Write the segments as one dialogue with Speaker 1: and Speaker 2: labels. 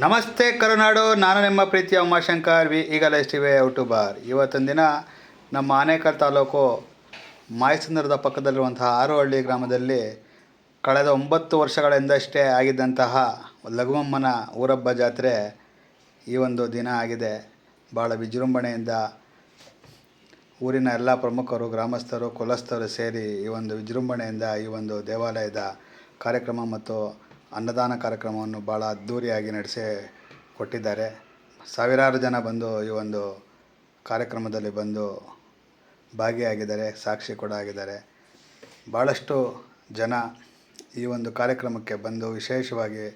Speaker 1: ನಮಸ್ತೆ ಕರುನಾಡು, ನಾನು ನಿಮ್ಮ ಪ್ರೀತಿಯ ಉಮಾಶಂಕರ್, ವಿ ಈಗಲೇ ಟಿವಿ ಯೂಟ್ಯೂಬರ್. ಇವತ್ತಿನ ದಿನ ನಮ್ಮ ಆನೇಕಲ್ ತಾಲೂಕು ಮಾಯಸಂದ್ರದ ಪಕ್ಕದಲ್ಲಿರುವಂತಹ ಆರುಹಳ್ಳಿ ಗ್ರಾಮದಲ್ಲಿ ಕಳೆದ ಒಂಬತ್ತು ವರ್ಷಗಳಿಂದಷ್ಟೇ ಆಗಿದ್ದಂತಹ ಲಘುಮಮ್ಮನ ಊರಬ್ಬ ಜಾತ್ರೆ ಈ ಒಂದು ದಿನ ಆಗಿದೆ. ಭಾಳ ವಿಜೃಂಭಣೆಯಿಂದ ಊರಿನ ಎಲ್ಲ ಪ್ರಮುಖರು, ಗ್ರಾಮಸ್ಥರು, ಕುಲಸ್ಥರು ಸೇರಿ ಈ ಒಂದು ವಿಜೃಂಭಣೆಯಿಂದ ಈ ಒಂದು ದೇವಾಲಯದ ಕಾರ್ಯಕ್ರಮ ಮತ್ತು ಅನ್ನದಾನ ಕಾರ್ಯಕ್ರಮವನ್ನು ಭಾಳ ಅದ್ಧೂರಿಯಾಗಿ ನಡೆಸಿ ಕೊಟ್ಟಿದ್ದಾರೆ. ಸಾವಿರಾರು ಜನ ಬಂದು ಈ ಒಂದು ಕಾರ್ಯಕ್ರಮದಲ್ಲಿ ಬಂದು ಭಾಗಿಯಾಗಿದ್ದಾರೆ, ಸಾಕ್ಷಿ ಕೂಡ ಆಗಿದ್ದಾರೆ. ಭಾಳಷ್ಟು ಜನ ಈ ಒಂದು ಕಾರ್ಯಕ್ರಮಕ್ಕೆ ಬಂದು ವಿಶೇಷವಾಗಿ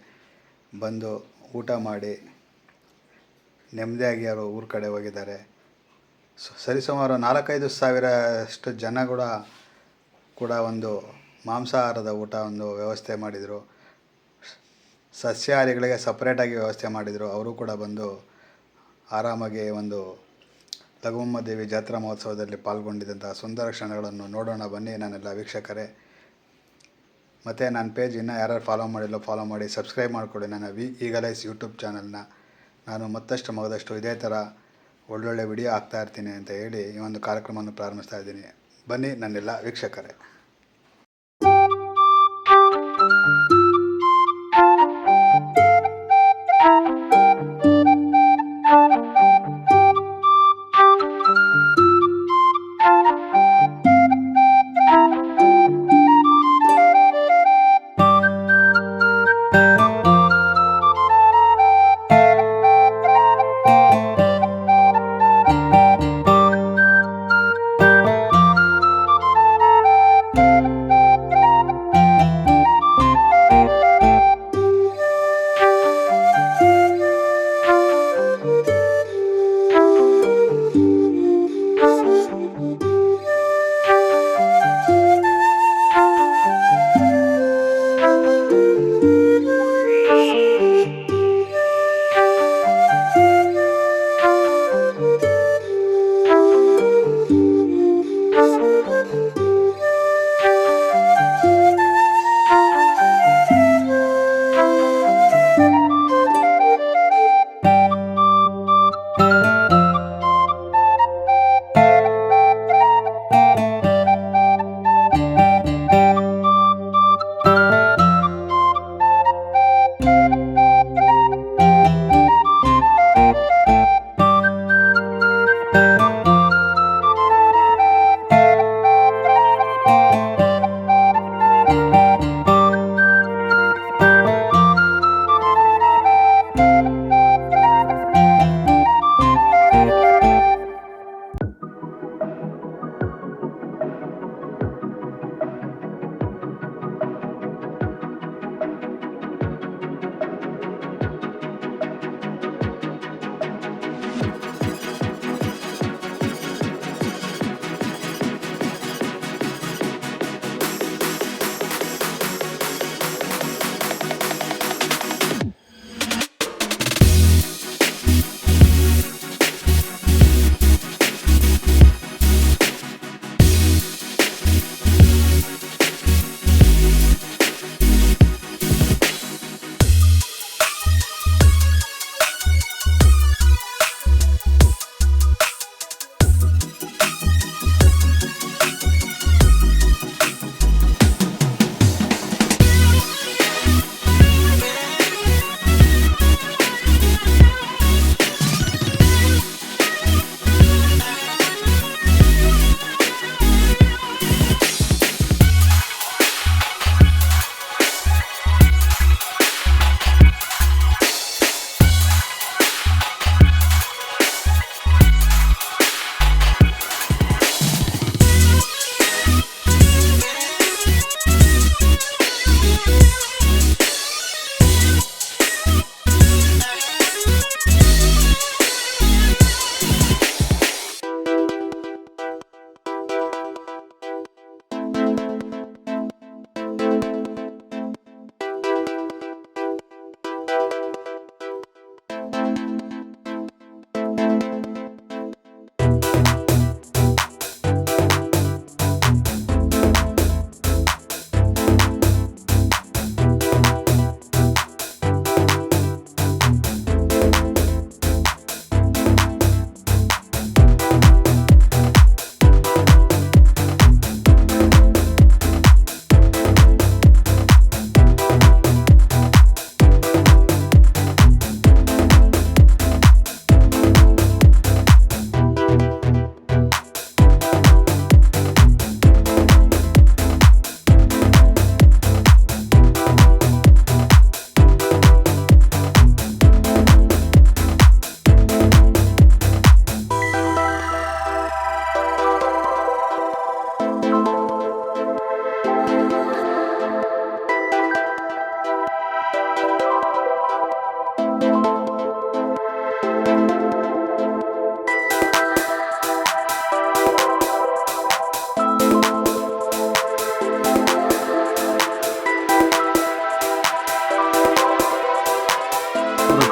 Speaker 1: ಬಂದು ಊಟ ಮಾಡಿ ನೆಮ್ಮದಿಯಾಗಿ ಅವರು ಊರ ಕಡೆ ಹೋಗಿದ್ದಾರೆ. ಸರಿಸುಮಾರು ನಾಲ್ಕೈದು ಸಾವಿರಷ್ಟು ಜನ ಕೂಡ ಕೂಡ ಒಂದು ಮಾಂಸಾಹಾರದ ಊಟ ಒಂದು ವ್ಯವಸ್ಥೆ ಮಾಡಿದರು. ಸಸ್ಯಾಹಾರಿಗಳಿಗೆ ಸಪ್ರೇಟಾಗಿ ವ್ಯವಸ್ಥೆ ಮಾಡಿದರು. ಅವರು ಕೂಡ ಬಂದು ಆರಾಮಾಗಿ ಒಂದು ಲಘುಮಮ್ಮ ದೇವಿ ಜಾತ್ರಾ ಮಹೋತ್ಸವದಲ್ಲಿ ಪಾಲ್ಗೊಂಡಿದ್ದಂಥ ಸುಂದರ ಕ್ಷಣಗಳನ್ನು ನೋಡೋಣ ಬನ್ನಿ ನಾನೆಲ್ಲ ವೀಕ್ಷಕರೇ. ಮತ್ತು ನನ್ನ ಪೇಜ್ ಇನ್ನೂ ಯಾರ್ಯಾರು ಫಾಲೋ ಮಾಡಿಲ್ಲೋ ಫಾಲೋ ಮಾಡಿ ಸಬ್ಸ್ಕ್ರೈಬ್ ಮಾಡಿಕೊಡಿ ನನ್ನ ವಿ, ಈಗಲೈಸ್ ಯೂಟ್ಯೂಬ್ ಚಾನಲ್ನ ನಾನು ಮತ್ತಷ್ಟು ಮಗದಷ್ಟು ಇದೇ ಥರ ಒಳ್ಳೊಳ್ಳೆ ವಿಡಿಯೋ ಹಾಕ್ತಾ ಇರ್ತೀನಿ ಅಂತ ಹೇಳಿ ಈ ಒಂದು ಕಾರ್ಯಕ್ರಮವನ್ನು ಪ್ರಾರಂಭಿಸ್ತಾ ಇದ್ದೀನಿ. ಬನ್ನಿ ನನ್ನೆಲ್ಲ ವೀಕ್ಷಕರೇ.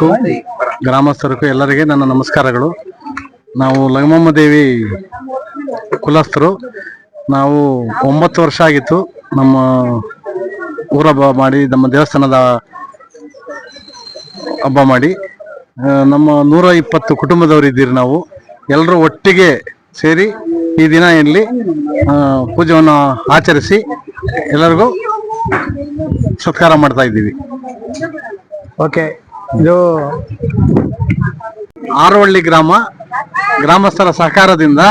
Speaker 2: ತಾಲೂಕು ಗ್ರಾಮಸ್ಥರಿಗೂ ಎಲ್ಲರಿಗೆ ನನ್ನ ನಮಸ್ಕಾರಗಳು. ನಾವು ಲಗಮಮ್ಮ ದೇವಿ ಕುಲಸ್ಥರು. ನಾವು ಒಂಬತ್ತು ವರ್ಷ ಆಗಿತ್ತು ನಮ್ಮ ಊರ ಹಬ್ಬ ಮಾಡಿ, ನಮ್ಮ ದೇವಸ್ಥಾನದ ಹಬ್ಬ ಮಾಡಿ. ನಮ್ಮ ನೂರ ಇಪ್ಪತ್ತು ಕುಟುಂಬದವರು ಇದ್ದೀರಿ ನಾವು. ಎಲ್ಲರೂ ಒಟ್ಟಿಗೆ ಸೇರಿ ಈ ದಿನ ಇಲ್ಲಿ ಪೂಜೆಯನ್ನು ಆಚರಿಸಿ ಎಲ್ಲರಿಗೂ ಸತ್ಕಾರ ಮಾಡ್ತಾ ಇದ್ದೀವಿ.
Speaker 1: ಓಕೆ ಇದು
Speaker 2: ಆರವಳ್ಳಿ ಗ್ರಾಮ ಗ್ರಾಮಸ್ಥರ ಸಹಕಾರದಿಂದ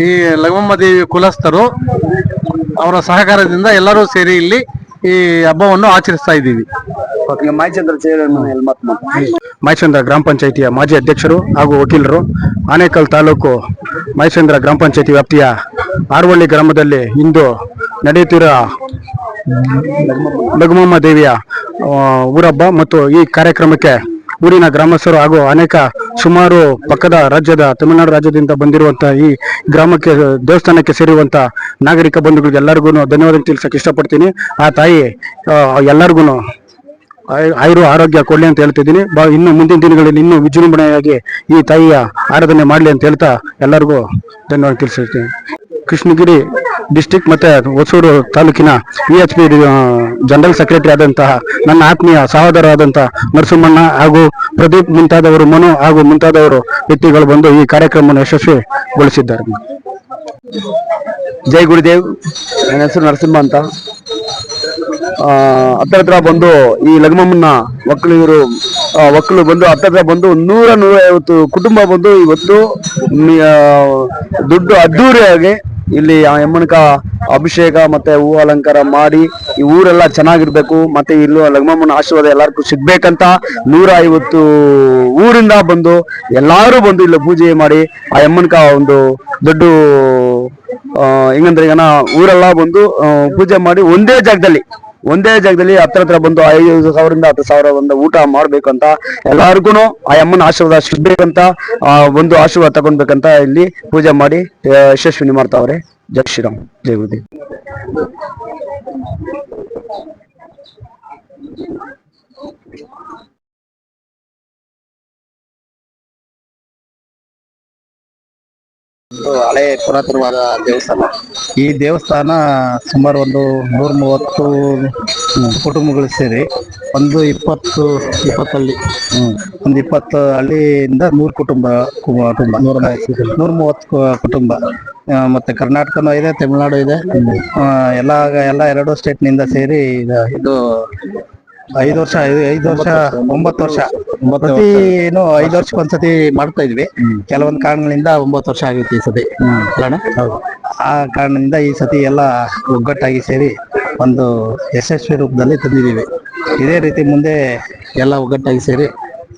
Speaker 2: ಈ ಲಗಮಮ್ಮ ದೇವಿ ಕುಲಸ್ಥರು ಅವರ ಸಹಕಾರದಿಂದ ಎಲ್ಲರೂ ಸೇರಿ ಇಲ್ಲಿ ಈ ಹಬ್ಬವನ್ನು ಆಚರಿಸ್ತಾ ಇದ್ದೀವಿ.
Speaker 3: ಮಾಯಚಂದ್ರ ಗ್ರಾಮ ಪಂಚಾಯಿತಿಯ ಮಾಜಿ ಅಧ್ಯಕ್ಷರು ಹಾಗೂ ವಕೀಲರು ಆನೇಕಲ್ ತಾಲೂಕು ಮಾಯಚಂದ್ರ ಗ್ರಾಮ ಪಂಚಾಯಿತಿ ವ್ಯಾಪ್ತಿಯ ಆರವಳ್ಳಿ ಗ್ರಾಮದಲ್ಲಿ ಇಂದು ನಡೆಯುತ್ತಿರುವ ಲಘುಮಮ್ಮ ದೇವಿಯ ಊರಬ್ಬ ಮತ್ತು ಈ ಕಾರ್ಯಕ್ರಮಕ್ಕೆ ಊರಿನ ಗ್ರಾಮಸ್ಥರು ಹಾಗೂ ಅನೇಕ ಸುಮಾರು ಪಕ್ಕದ ರಾಜ್ಯದ, ತಮಿಳುನಾಡು ರಾಜ್ಯದಿಂದ ಬಂದಿರುವಂತಹ ಈ ಗ್ರಾಮಕ್ಕೆ, ದೇವಸ್ಥಾನಕ್ಕೆ ಸೇರುವಂತ ನಾಗರಿಕ ಬಂಧುಗಳಿಗೆ ಎಲ್ಲರಿಗೂ ಧನ್ಯವಾದ ತಿಳಿಸಕ್ಕೆ ಇಷ್ಟಪಡ್ತೀನಿ. ಆ ತಾಯಿ ಎಲ್ಲರಿಗೂ ಆಯ್- ಆಯುರು ಆರೋಗ್ಯ ಕೊಡಲಿ ಅಂತ ಹೇಳ್ತಿದ್ದೀನಿ ಬಾ, ಇನ್ನು ಮುಂದಿನ ದಿನಗಳಲ್ಲಿ ಇನ್ನೂ ವಿಜೃಂಭಣೆಯಾಗಿ ಈ ತಾಯಿಯ ಆರಾಧನೆ ಮಾಡಲಿ ಅಂತ ಹೇಳ್ತಾ ಎಲ್ಲರಿಗೂ ಧನ್ಯವಾದ ತಿಳಿಸಿರ್ತೀನಿ. ಕೃಷ್ಣಗಿರಿ ಡಿಸ್ಟಿಕ್ ಮತ್ತೆ ಹೊಸೂರು ತಾಲೂಕಿನ V H P general secretary ಆದಂತಹ ನನ್ನ ಆತ್ಮೀಯ ಸಹೋದರ ಆದಂತಹ ನರಸಿಂಹಣ್ಣ ಹಾಗೂ ಪ್ರದೀಪ್ ಮುಂತಾದವರು, ಮನು ಹಾಗೂ ಮುಂತಾದವರು ವ್ಯಕ್ತಿಗಳು ಬಂದು ಈ ಕಾರ್ಯಕ್ರಮವನ್ನು ಯಶಸ್ವಿಗೊಳಿಸಿದ್ದಾರೆ. ಜೈ ಗುರುದೇವ್. ನನ್ನ ಹೆಸರು ನರಸಿಂಹ ಅಂತ. ಹತ್ತಿರ ಹತ್ರ ಬಂದು ಈ ಲಗ್ಮಮ್ಮನ ಒಕ್ಕಲಿಗರು ಇವರು ಒಕ್ಕಲು ಬಂದು ಹತ್ತಿರ ಹತ್ರ ಬಂದು ನೂರ ನೂರ ಐವತ್ತು ಕುಟುಂಬ ಬಂದು ಇವತ್ತು ದುಡ್ಡು ಅದ್ದೂರಿಯಾಗಿ ಇಲ್ಲಿ ಯಮ್ಮನಕ ಅಭಿಷೇಕ ಮತ್ತೆ ಹೂ ಅಲಂಕಾರ ಮಾಡಿ ಈ ಊರೆಲ್ಲ ಚೆನ್ನಾಗಿರ್ಬೇಕು, ಮತ್ತೆ ಇಲ್ಲೂ ಲಗ್ಮಮ್ಮನ ಆಶೀರ್ವಾದ ಎಲ್ಲರಿಗೂ ಸಿಗ್ಬೇಕಂತ ನೂರ ಐವತ್ತು ಊರಿಂದ ಬಂದು ಎಲ್ಲಾರು ಬಂದು ಇಲ್ಲಿ ಪೂಜೆ ಮಾಡಿ ಆ ಯಮ್ಮನಕ ಒಂದು ದೊಡ್ಡ ಹೆಂಗಂದ್ರೆ ಈಗ ಊರೆಲ್ಲ ಬಂದು ಪೂಜೆ ಮಾಡಿ ಒಂದೇ ಜಾಗದಲ್ಲಿ. ಒಂದೇ ಜಾಗದಲ್ಲಿ ಹತ್ರ ಹತ್ರ ಬಂದು ಐದು ಸಾವಿರದಿಂದ ಹತ್ತು ಸಾವಿರ ಒಂದು ಊಟ ಮಾಡ್ಬೇಕಂತ ಎಲ್ಲಾರ್ಗು ಆ ಅಮ್ಮನ ಆಶೀರ್ವಾದ ಸಿಗ್ಬೇಕಂತ ಒಂದು ಆಶೀರ್ವಾದ ತಗೊಂಡ್ಬೇಕಂತ ಇಲ್ಲಿ ಪೂಜೆ ಮಾಡಿ ಯಶಸ್ವಿನಿ ಮಾಡ್ತಾವ್ರೆ. ಜೈ ಶ್ರೀರಾಮ್, ಜೈ ಗುರುದೇವ್.
Speaker 2: ಹಳೆ ಪುರಾತನವಾದ ದೇವಸ್ಥಾನ. ಈ ದೇವಸ್ಥಾನ ಸುಮಾರು ಒಂದು ನೂರ ಮೂವತ್ತು ಕುಟುಂಬಗಳು ಸೇರಿ ಒಂದು ಇಪ್ಪತ್ತು ಇಪ್ಪತ್ತಲ್ಲಿ. ಒಂದು ಇಪ್ಪತ್ತು ಹಳ್ಳಿಯಿಂದ ನೂರು ಕುಟುಂಬ ಕುಟುಂಬ. ನೂರ ನೂರ ಮೂವತ್ತು ಕುಟುಂಬ ಮತ್ತೆ ಕರ್ನಾಟಕನೂ ಇದೆ ತಮಿಳುನಾಡು ಇದೆ. ಎಲ್ಲ ಎಲ್ಲ ಎರಡು ಸ್ಟೇಟ್ನಿಂದ ಸೇರಿ ಇದು ಐದು ವರ್ಷ ಐದು ಐದು ವರ್ಷ ಒಂಬತ್ತು ವರ್ಷ. ಪ್ರತಿ ಏನು ಐದು ವರ್ಷಕ್ಕೆ ಒಂದ್ಸತಿ ಮಾಡ್ತಾ ಇದ್ವಿ. ಕೆಲವೊಂದು ಕಾರಣಗಳಿಂದ ಒಂಬತ್ತು ವರ್ಷ ಆಗುತ್ತೆ ಈ ಸತಿ. ಅಲ್ಲಣ್ಣ? ಆ ಕಾರಣದಿಂದ ಈ ಸತಿ ಎಲ್ಲ ಒಗ್ಗಟ್ಟಾಗಿ ಸೇರಿ ಒಂದು ಯಶಸ್ವಿ ರೂಪದಲ್ಲಿ ತಂದಿದ್ದೀವಿ. ಇದೇ ರೀತಿ ಮುಂದೆ ಎಲ್ಲ ಒಗ್ಗಟ್ಟಾಗಿ ಸೇರಿ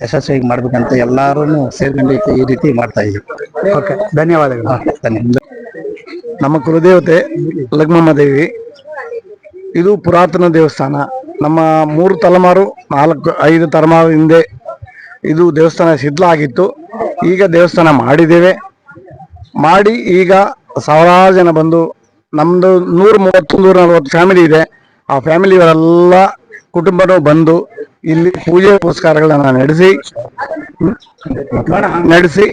Speaker 2: ಯಶಸ್ವಿಯಾಗಿ ಮಾಡ್ಬೇಕಂತ ಎಲ್ಲಾರು ಸೇರ್ಕೊಂಡು ಈ- ಈ ರೀತಿ ಮಾಡ್ತಾ ಇದ್ದೀವಿ.
Speaker 1: ಓಕೆ ಧನ್ಯವಾದಗಳು.
Speaker 2: ಧನ್ಯವಾದ.
Speaker 3: ನಮ್ಮ ಕುಲದೇವತೆ ಲಗ್ನಮ್ಮ ದೇವಿ ಇದು ಪುರಾತನ ದೇವಸ್ಥಾನ. ನಮ್ಮ ಮೂರು ತಲೆಮಾರು, ನಾಲ್ಕು, ಐದು ತಲೆಮಾರು ಹಿಂದೆ ಇದು ದೇವಸ್ಥಾನ ಸಿದ್ಲಾಗಿತ್ತು ಆಗಿತ್ತು. ಈಗ ದೇವಸ್ಥಾನ ಮಾಡಿದ್ದೇವೆ. ಮಾಡಿ ಈಗ ಸಾವಿರಾರು ಜನ ಬಂದು ನಮ್ಮದು ನೂರ ಮೂವತ್ತು ನೂರ ನಲ್ವತ್ತು ಫ್ಯಾಮಿಲಿ ಇದೆ. ಆ ಫ್ಯಾಮಿಲಿಯವರೆಲ್ಲ ಕುಟುಂಬನೂ ಬಂದು ಇಲ್ಲಿ ಪೂಜೆ ಪುರಸ್ಕಾರಗಳನ್ನ ನಡೆಸಿ ನಡೆಸಿ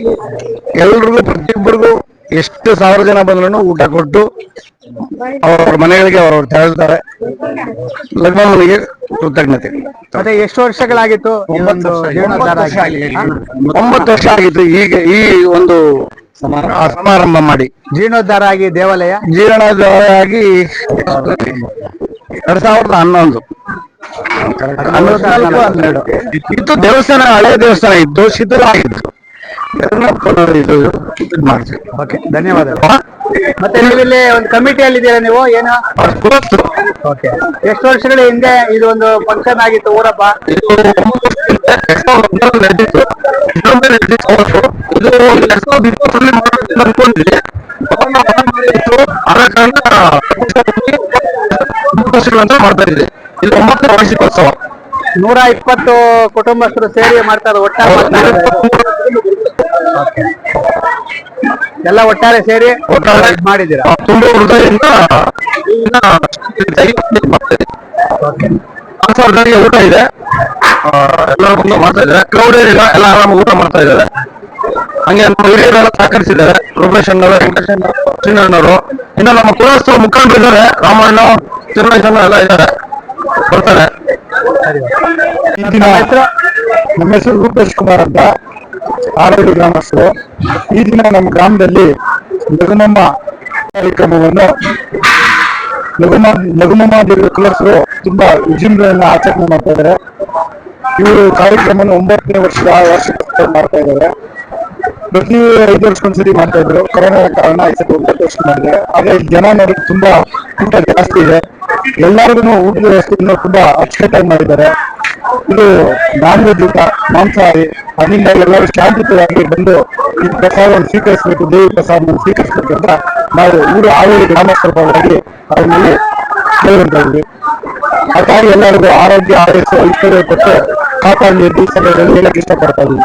Speaker 3: ಎಲ್ರಿಗೂ ಪ್ರತಿಯೊಬ್ಬರಿಗೂ ಎಷ್ಟು ಸಾವಿರ ಜನ ಬಂದ್ರು ಊಟ ಕೊಟ್ಟು ಅವ್ರ ಮನೆಗಳಿಗೆ ಅವ್ರ ತೆರಳ್ತಾರೆ. ಲಗ್ನಿಗೆ ಕೃತಜ್ಞತೆ.
Speaker 1: ಮತ್ತೆ ಎಷ್ಟು ವರ್ಷಗಳಾಗಿತ್ತು?
Speaker 3: ಒಂಬತ್ತು ವರ್ಷ ಆಗಿತ್ತು. ಈಗ ಈ ಒಂದು ಸಮಾರಂಭ ಮಾಡಿ.
Speaker 1: ಜೀರ್ಣೋದ್ಧಾರ ಆಗಿ ದೇವಾಲಯ?
Speaker 3: ಜೀರ್ಣೋದ್ಧಾರ ಆಗಿ ಎರಡ್ ಸಾವಿರದ ಹನ್ನೊಂದು. ಹನ್ನೆರಡು. ಇದು ದೇವಸ್ಥಾನ ಹಳೆಯ ದೇವಸ್ಥಾನ ಇದ್ದು ಶಿಥಿಲ ಆಗಿತ್ತು ಇದು ಇದ್ ಮಾಡ್ತೀವಿ
Speaker 1: ಓಕೆ ಧನ್ಯವಾದಗಳು ಮತ್ತೆ ನೀವು ಇಲ್ಲಿ ಒಂದು ಕಮಿಟಿಯಲ್ಲಿ ಇದ್ದೀರಾ ನೀವು? ಏನು? ಓಕೆ ಎಷ್ಟು ವರ್ಷಗಳ ಹಿಂದೆ ಇದು ಒಂದು ಫಂಕ್ಷನ್ ಆಗಿತ್ತು ಊರಪ್ಪ?
Speaker 3: ಇದು ಎರಡ್ ಸಾವಿರದ ಹದಿನಾರು ನಡೆದಿತ್ತು. ಇನ್ನೊಮ್ಮೆ ನಡೆದಿತ್ತು ಅವತ್ತು. ಇದು ಎರಡ್ ಸಾವಿರದ ಇಪ್ಪತ್ತರಲ್ಲಿ ಮಾಡ್ಬೇಕು ಅಂತ ಅನ್ಕೊಂಡಿದ್ದೆ. ಆದ ಕಾರಣ ಒಂಬತ್ತು ವರ್ಷಗಳಂತ ಮಾಡ್ತಾ ಇದ್ದೆ. ಇದು ಒಂಬತ್ತು ವಾರ್ಷಿಕೋತ್ಸವ.
Speaker 1: ನೂರ ಇಪ್ಪತ್ತು ಕುಟುಂಬಸ್ಥರು ಸೇರಿ ಮಾಡ್ತಾರೆ ಒಟ್ಟಾರೆ. ಎಲ್ಲ ಒಟ್ಟಾರೆ ಸೇರಿ ಮಾಡಿದ್ದೀರಾ?
Speaker 3: ತುಂಬಾ ಹೃದಯದಿಂದ
Speaker 4: ಸಾವಿರ ಜನರಿಗೆ ಊಟ ಇದೆ. ಎಲ್ಲರೂ ಬಂದು ಮಾಡ್ತಾ ಇದ್ದಾರೆ. ಕ್ರೌಡ್ ಏನಿಲ್ಲ ಎಲ್ಲ ಆರಾಮ ಊಟ ಮಾಡ್ತಾ ಇದ್ದಾರೆ. ಹಂಗೆ ನಮ್ಮ ಹಿರಿಯರೆಲ್ಲ ಸಹಕರಿಸಿದ್ದಾರೆ. ರೂಪೇಶ್ ಅಣ್ಣವರು ವೆಂಕಟೇಶ್ ಅಣ್ಣ, ಶ್ರೀನಣ್ಣವರು ಇನ್ನು ನಮ್ಮ ಕುಲಸ್ಥ ಮುಖಂಡರು ಇದ್ದಾರೆ. ರಾಮಣ್ಣ ಚಿರಣೇಶ್ ಅಣ್ಣ ಎಲ್ಲ ಇದ್ದಾರೆ. ಬರ್ತಾರೆ.
Speaker 5: ನಮ್ಮ ಹೆಸರು ರೂಪೇಶ್ ಕುಮಾರ್ ಅಂತ. ಆರೋಗ್ಯ ಗ್ರಾಮಸ್ಥರು, ಈ ದಿನ ನಮ್ಮ ಗ್ರಾಮದಲ್ಲಿ ಲಘುಮಮ್ಮ ಕಾರ್ಯಕ್ರಮವನ್ನು ಲಘುಮ ಲಘುಮಮ್ಮ ದೇವರ ಕುಲಸರು ತುಂಬಾ ವಿಜೃಂಭಣೆಯನ್ನ ಆಚರಣೆ ಮಾಡ್ತಾ ಇದ್ದಾರೆ. ಇವರು ಕಾರ್ಯಕ್ರಮವನ್ನು ಒಂಬತ್ತನೇ ವರ್ಷದ ವಾರ್ಷಿಕೋತ್ಸವ ಮಾಡ್ತಾ ಇದ್ದಾರೆ. ಪ್ರತಿ ಐದು ವರ್ಷಕ್ಕೊಂದ್ಸರಿ ಮಾಡ್ತಾ ಇದ್ರು. ಕೊರೋನಾ ಕಾರಣ ಈ ಸತಿ ಒಂಬತ್ತು ವರ್ಷ ಮಾಡಿದೆ ಆದ್ರೆ ಜನ ನೋಡಿ ತುಂಬಾ ಊಟ ಜಾಸ್ತಿ ಇದೆ. ಎಲ್ಲರಿಗೂ ಊಟದ ವ್ಯವಸ್ಥೆಯನ್ನು ತುಂಬಾ ಅಚ್ಚುಕಟ್ಟಾಗಿ ಮಾಡಿದ್ದಾರೆ. ಇದು ನಾನ್ ವೆಜ್ ಊಟ ಮಾಂಸಾಹಾರಿ ಅದರಿಂದ ಎಲ್ಲರೂ ಶಾಂತಿಯುತವಾಗಿ ಬಂದು ಈ ಪ್ರಸಾದವನ್ನು ಸ್ವೀಕರಿಸಬೇಕು, ದೇವಿ ಪ್ರಸಾದವನ್ನು ಸ್ವೀಕರಿಸಬೇಕು ಅಂತ ನಾವು ಊರು ಆವೇರಿ ಗ್ರಾಮಸ್ಥರ ಪರವಾಗಿ ಅವರಲ್ಲಿ ಕೇಳುವಂತಾಗಿದೆ ಹಾಗಾಗಿ ಎಲ್ಲರಿಗೂ ಆರೋಗ್ಯ, ಆಯಸ್ಸು ಐಶ್ವರ್ಯ ಕೊಟ್ಟು ಕಾಪಾಡಲಿ ಅಂತ ಹೇಳಕ್ಕೆ ಇಷ್ಟಪಡ್ತಾ ಇದ್ವಿ